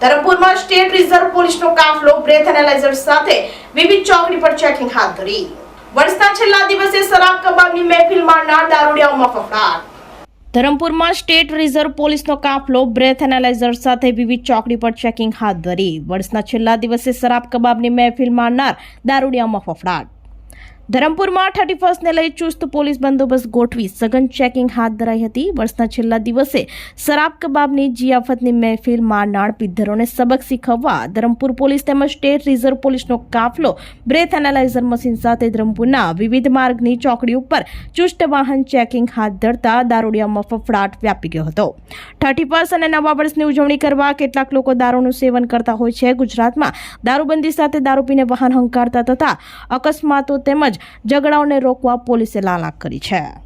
ધરમપુરમાં state reserve પોલીસનો કાફલો breath analyser સાથે વિવિધ ચોકડી પર ચેકિંગ હાથ ધરી. વર્ષના છેલ્લા દિવસે શરાબ કબાબની મહેફિલ મારનાર દારૂડિયાઓમાં ફફડાટ. ધરમપુરમાં સ્ટેટ રિઝર્વ પોલીસનો કાફલો બ્રેથ એનાલાઇઝર સાથે વિવિધ ચોકડી પર ચેકિંગ હાથ ધરી. વર્ષના છેલ્લા દિવસે શરાબ કબાબની મહેફિલ મારનાર દારૂડિયાઓમાં ફફડાટ. ધરમપુરમાં થર્ટી ફર્સ્ટને લઈ ચુસ્ત પોલીસ બંદોબસ્ત ગોઠવી સઘન ચેકિંગ હાથ ધરાઈ હતી. વર્ષના છેલ્લા દિવસે શરાબ કબાબની જિયાફતની મહેફિલ મારનાર પિદ્ધરોને સબક શીખવવા ધરમપુર પોલીસ તેમજ સ્ટેટ રિઝર્વ પોલીસનો કાફલો, બ્રેથ એનાલાઇઝર મશીન સાથે ધરમપુરના વિવિધ માર્ગની ચોકડી ઉપર ચુસ્ત વાહન ચેકિંગ હાથ ધરતા દારૂડિયામાં ફફડાટ વ્યાપી ગયો હતો. થર્ટી ફર્સ્ટ અને નવા વર્ષની ઉજવણી કરવા કેટલાક લોકો દારૂનું સેવન કરતા હોય છે. ગુજરાતમાં દારૂબંધી સાથે દારૂ પીને વાહન હંકારતા તથા અકસ્માતો તેમજ ઝઘડાઓને રોકવા પોલીસે લાલાક કરી છે.